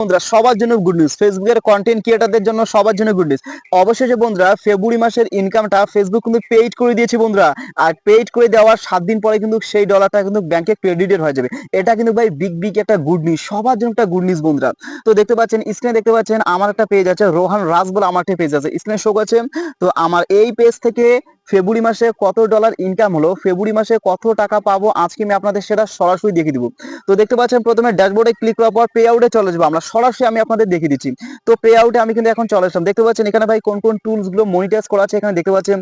বন্ধুরা, সবার জন্য গুড নিউজ ফেসবুকের কন্টেন্ট ক্রিয়েটারদের জন্য সবার জন্য গুড নিউজ অবশেষে বন্ধুরা ফেব্রুয়ারি মাসের ইনকামটা ফেসবুক কিন্তু পেইড করে দিয়েছে বন্ধুরা। আর পেইড করে দেওয়ার সাত দিন পরে কিন্তু সেই ডলারটা কিন্তু ব্যাংকে ক্রেডিটেড হয়ে যাবে। এটা কিন্তু ভাই বিগ বিগ একটা গুড নিউজ সবার জন্য একটা গুড নিউজ বন্ধুরা। তো দেখতে পাচ্ছেন স্ক্রিনে দেখতে পাচ্ছেন, আমার একটা পেজ আছে রোহান রাজ বলে আমার একটা পেজ আছে। স্ক্রিনে শো আছে তো আমার এই পেজ থেকে ফেব্রুয়ারি মাসে কত ডলার ইনকাম হলো, ফেব্রুয়ারি মাসে কত টাকা পাবো, আজকে আমি আপনাদের সেটা সরাসরি দেখিয়ে দিব। তো দেখতে পাচ্ছেন, প্রথমে ড্যাশবোর্ডে ক্লিক করার পর পে আউটে চলে যাব আমরা সরাসরি আমি আপনাদের দেখিয়ে দিচ্ছি। তো পে আউটে আমি কিন্তু এখন চলে আসলাম। দেখতে পাচ্ছেন, এখানে ভাই কোন কোন টুলসগুলো মনিটাইজ করা আছে এখানে দেখতে পাচ্ছেন।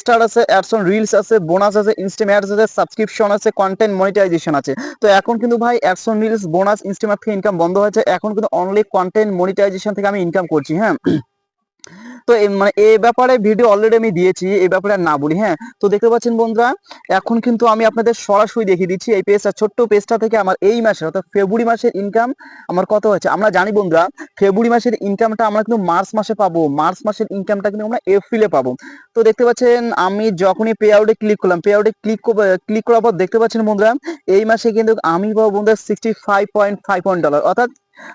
স্টার আছে অ্যাডসন রিলস আছে বোনাস আছে ইনস্টাম অ্যাডস আছে সাবস্ক্রিপশন আছে কন্টেন্ট মনিটাইজেশন আছে। তো এখন কিন্তু ভাই অ্যাডসন রিলস বোনাস ইনস্টাম থেকে ইনকাম বন্ধ হয়েছে। এখন কিন্তু অনলি কন্টেন্ট মনিটাইজেশন থেকে আমি ইনকাম করছি হ্যাঁ? তো মানে এই ব্যাপারে ভিডিও অলরেডি আমি দিয়েছি এই ব্যাপারে আর না বলি হ্যাঁ? তো দেখতে পাচ্ছেন বন্ধুরা, এখন কিন্তু আমি আপনাদের সরাসরি দেখিয়ে দিচ্ছি এই পেজটা ছোট্ট পেজটা থেকে আমার এই মাসের, অর্থাৎ ফেব্রুয়ারি মাসের ইনকাম আমার কত হয়েছে? আমরা জানি বন্ধুরা ফেব্রুয়ারি মাসের ইনকামটা আমরা কিন্তু মার্চ মাসে পাবো মার্চ মাসের ইনকামটা কিন্তু আমরা এপ্রিলে পাবো। তো দেখতে পাচ্ছেন, আমি যখনই পে আউটে ক্লিক করলাম পে আউটে ক্লিক ক্লিক করার পর দেখতে পাচ্ছেন বন্ধুরা, এই মাসে কিন্তু আমি পাবো বন্ধুরা sixty five point five point dollar অর্থাৎ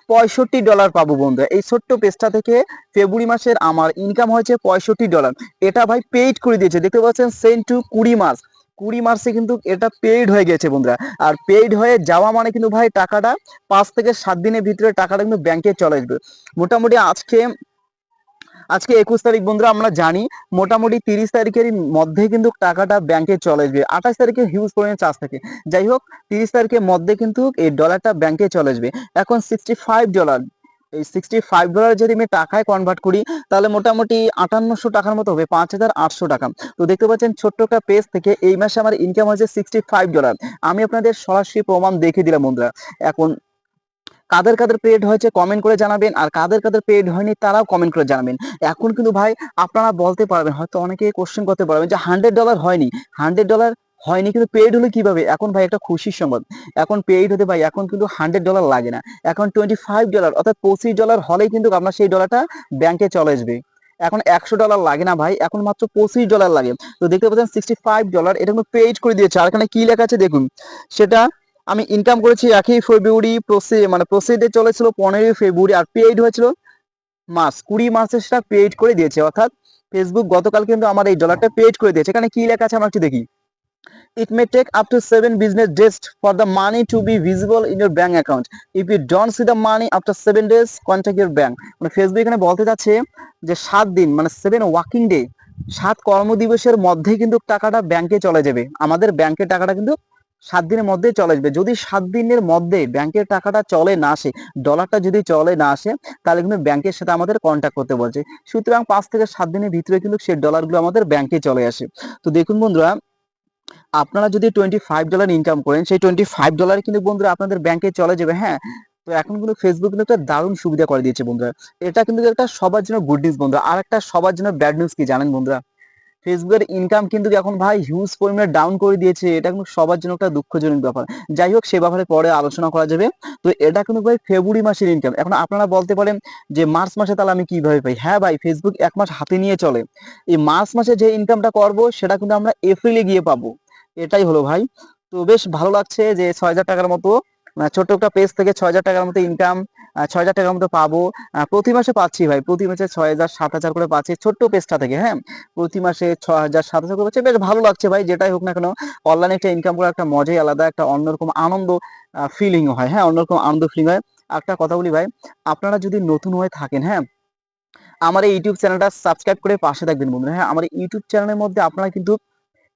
পঁয়ষট্টি ডলার পাবো বন্ধুরা। এই ছোট্ট পেজটা থেকে ফেব্রুয়ারি মাসের আমার ইনকাম হয়েছে পঁয়ষট্টি ডলার এটা ভাই পেইড করে দিয়েছে। দেখতে পাচ্ছেন সেন্ট টু কুড়ি মাস। কুড়ি মাসে কিন্তু এটা পেইড হয়ে গেছে বন্ধুরা। আর পেইড হয়ে যাওয়া মানে কিন্তু ভাই টাকাটা পাঁচ থেকে সাত দিনের ভিতরে টাকাটা কিন্তু ব্যাংকে চলে আসবে। মোটামুটি আজকে আজকে একুশ তারিখ বন্ধুরা, আমরা জানি মোটামুটি তিরিশ তারিখের মধ্যে কিন্তু টাকাটা ব্যাংকে চলে আসবে। আঠাশ তারিখে হিউজ পরিমাণে চার্জ থাকে। যাই হোক, তিরিশ তারিখের মধ্যে কিন্তু এই ডলারটা ব্যাংকে চলে আসবে। এখন সিক্সটি ফাইভ ডলার এই সিক্সটি ফাইভ ডলার যদি আমি টাকায় কনভার্ট করি, তাহলে মোটামুটি আটান্নশো টাকার মতো হবে, পাঁচ হাজার আটশো টাকা। তো দেখতে পাচ্ছেন, ছোট্ট একটা পেজ থেকে এই মাসে আমার ইনকাম হয়েছে সিক্সটি ফাইভ ডলার আমি আপনাদের সরাসরি প্রমাণ দেখিয়ে দিলাম বন্ধুরা। এখন কাদের কাদের পেড হয়েছে কমেন্ট করে জানাবেন, আর কাদের কাদের পেড হয়নি তারাও কমেন্ট করে জানাবেন। এখন কিন্তু ভাই, আপনারা বলতে পারবেন, হয়তো অনেকে কোশ্চেন করতে পারবেন যে হান্ড্রেড ডলার হয়নি। হান্ড্রেড ডলার হয়নি কিন্তু পেইড হলে কীভাবে? এখন ভাই একটা খুশির সংবাদ। এখন পেইড হতে ভাই, এখন কিন্তু হান্ড্রেড ডলার লাগে না। এখন টোয়েন্টি ফাইভ ডলার অর্থাৎ পঁচিশ ডলার হলেই কিন্তু আপনার সেই ডলারটা ব্যাংকে চলে আসবে। এখন একশো ডলার লাগে না ভাই, এখন মাত্র পঁচিশ ডলার লাগে। তো দেখতে পাচ্ছেন সিক্সটি ফাইভ ডলার এটা কিন্তু পেইড করে দিয়েছে। আর এখানে কি লেখা আছে দেখুন, সেটা আমি ইনকাম করেছি একই ফেব্রুয়ারি প্রসে মানে প্রসিডে চলেছিল পনেরোই ফেব্রুয়ারি আর পেইড হয়েছিল মাস কুড়ি মার্চে সেটা পেইড করে দিয়েছে অর্থাৎ ফেসবুক গতকাল কিন্তু আমার এই ডলারটা পেইড করে দিয়েছে এখানে কি লেখা আছে আমরা একটু দেখি It may take up to seven business days for the money to be visible in your bank account. If you don't see the money after seven days, contact your bank. মানে ফেসবুক এখানে বলতে যাচ্ছে যে সাত দিন মানে seven working day সাত কর্মদিবসের মধ্যে কিন্তু টাকাটা ব্যাংকে চলে যাবে আমাদের ব্যাংকের টাকাটা কিন্তু সাত দিনের মধ্যে চলে আসবে। যদি সাত দিনের মধ্যে ব্যাংকের টাকাটা চলে না আসে ডলারটা যদি চলে না আসে, তাহলে কিন্তু ব্যাংকের সাথে আমাদের কন্ট্যাক্ট করতে বলছে। সুতরাং পাঁচ থেকে সাত দিনের ভিতরে কিন্তু সেই ডলারগুলো আমাদের ব্যাংকে চলে আসে। তো দেখুন বন্ধুরা, আপনারা যদি টোয়েন্টি ফাইভ ডলার ইনকাম করেন, সেই টোয়েন্টি ফাইভ ডলার কিন্তু বন্ধুরা আপনাদের ব্যাংকে চলে যাবে হ্যাঁ? তো এখন কিন্তু ফেসবুক কিন্তু একটা দারুণ সুবিধা করে দিয়েছে বন্ধুরা। এটা কিন্তু একটা সবার জন্য গুড নিউজ বন্ধুরা। আর একটা সবার জন্য ব্যাড নিউজ কি জানেন বন্ধুরা? ফেসবুকের ইনকাম কিন্তু এখন ভাই হিউজ পরিমাণে ডাউন করে দিয়েছে। এটা কিন্তু সবার জন্য একটা দুঃখজনক ব্যাপার। যাই হোক, সে ব্যাপারে পরে আলোচনা করা যাবে। তো এটা কিন্তু ভাই ফেব্রুয়ারি মাসের ইনকাম এখন আপনারা বলতে পারেন যে মার্চ মাসে তাহলে আমি কীভাবে পাই? হ্যাঁ ভাই ফেসবুক এক মাস হাতে নিয়ে চলে। এই মার্চ মাসে যে ইনকামটা করব, সেটা কিন্তু আমরা এপ্রিলে গিয়ে পাবো। এটাই হলো ভাই। তো বেশ ভালো লাগছে যে ছয় হাজার টাকার মতো ছোট্ট একটা পেজ থেকে ছয় হাজার টাকার মতো ইনকাম ছয় হাজার টাকার মতো পাবো। প্রতি মাসে পাচ্ছি ভাই, প্রতি মাসে ছয় হাজার সাত হাজার করে পাচ্ছি ছোট্ট পেজটা থেকে হ্যাঁ? প্রতি মাসে ছয় হাজার সাত হাজার করে পাচ্ছি। বেশ ভালো লাগছে ভাই, যেটাই হোক না কেন অনলাইনে একটা ইনকাম করার একটা মজাই আলাদা, একটা অন্যরকম আনন্দ ফিলিং হয় হ্যাঁ? অন্যরকম আনন্দ ফিলিং হয়। একটা কথা বলি ভাই, আপনারা যদি নতুন হয়ে থাকেন হ্যাঁ? আমার এই ইউটিউব চ্যানেলটা সাবস্ক্রাইব করে পাশে থাকবেন বন্ধুরা হ্যাঁ? আমার ইউটিউব চ্যানেলের মধ্যে আপনারা কিন্তু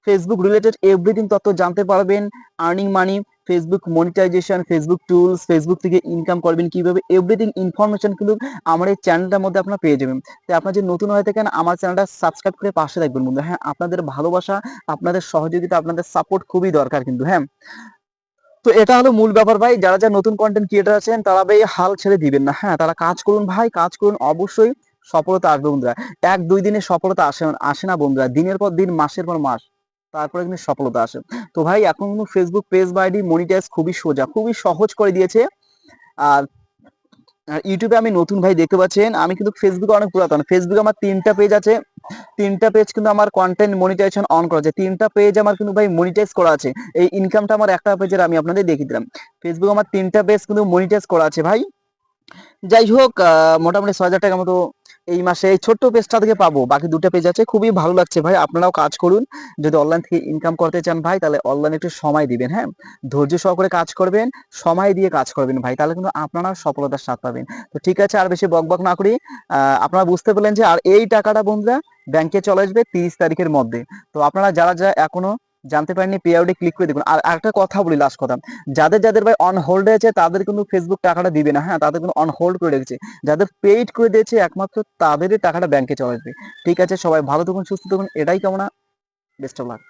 ফেসবুক রিলেটেড এভরিথিং তথ্য জানতে পারবেন earning money Facebook monetization Facebook tools Facebook থেকে ইনকাম করবেন কীভাবে এভরিথিং ইনফরমেশন কিন্তু আমার এই চ্যানেলটার মধ্যে আপনারা পেয়ে যাবেন। তাই আপনারা যদি নতুন হয়ে থাকেন, আমার চ্যানেলটা সাবস্ক্রাইব করে পাশে থাকবেন বন্ধু হ্যাঁ আপনাদের ভালোবাসা, আপনাদের সহযোগিতা, আপনাদের সাপোর্ট খুবই দরকার কিন্তু হ্যাঁ। তো এটা হলো মূল ব্যাপার ভাই। যারা যারা নতুন কন্টেন্ট ক্রিয়েটার আছেন, তারা ভাই হাল ছেড়ে দিবেন না। হ্যাঁ তারা কাজ করুন ভাই, কাজ করুন, অবশ্যই সফলতা আসবে বন্ধুরা। এক দুই দিনে সফলতা আসে আসে না বন্ধুরা। দিনের পর দিন, মাসের পর মাস। তারপরে কিন্তু সফলতা আসে। তো ভাই, এখন কিন্তু ফেসবুক পেজ বা আইডি মনিটাইজ খুবই সোজা, খুবই সহজ করে দিয়েছে। আর ইউটিউবে আমি নতুন ভাই দেখতে পাচ্ছেন। আমি কিন্তু ফেসবুকে অনেক পুরাতন। ফেসবুকে আমার তিনটা পেজ আছে। তিনটা পেজ কিন্তু আমার কন্টেন্ট মনিটাইজেশন অন করা আছে। তিনটা পেজ আমার কিন্তু ভাই মনিটাইজ করা আছে। এই ইনকামটা আমার একটা পেজের আমি আপনাদের দেখিয়ে দিলাম। ফেসবুক আমার তিনটা পেজ কিন্তু মনিটাইজ করা আছে ভাই। যাই হোক মোটামুটি ছয় হাজার টাকা মতো এই মাসে এই ছোট্ট পেজটা থেকে পাবো। বাকি দুটো পেজ আছে, খুবই ভালো লাগছে ভাই। আপনারাও কাজ করুন। যদি অনলাইন থেকে ইনকাম করতে চান ভাই, তাহলে অনলাইনে একটু সময় দিবেন হ্যাঁ? ধৈর্য সহকারে কাজ করবেন, সময় দিয়ে কাজ করবেন ভাই। তাহলে কিন্তু আপনারা সফলতার স্বাদ পাবেন। তো ঠিক আছে, আর বেশি বকবক না করি। আপনারা বুঝতে পারলেন যে, আর এই টাকাটা বন্ধুরা ব্যাংকে চলে আসবে তিরিশ তারিখের মধ্যে। তো আপনারা যারা যারা এখনও জানতে পারেননি পে আউটে ক্লিক করে দেখুন। আর একটা কথা বলি লাস্ট কথা। যাদের যাদের ভাই অন হোল্ড আছে, তাদের কিন্তু ফেসবুক টাকাটা দিবে না। হ্যাঁ তাদের কিন্তু অন হোল্ড করে রেখেছে। যাদের পেইড করে দিয়েছে, একমাত্র তাদেরই টাকাটা ব্যাংকে চলে আসবে। ঠিক আছে, সবাই ভালো থাকুন, সুস্থ থাকুন। এটাই কামনা। Best of luck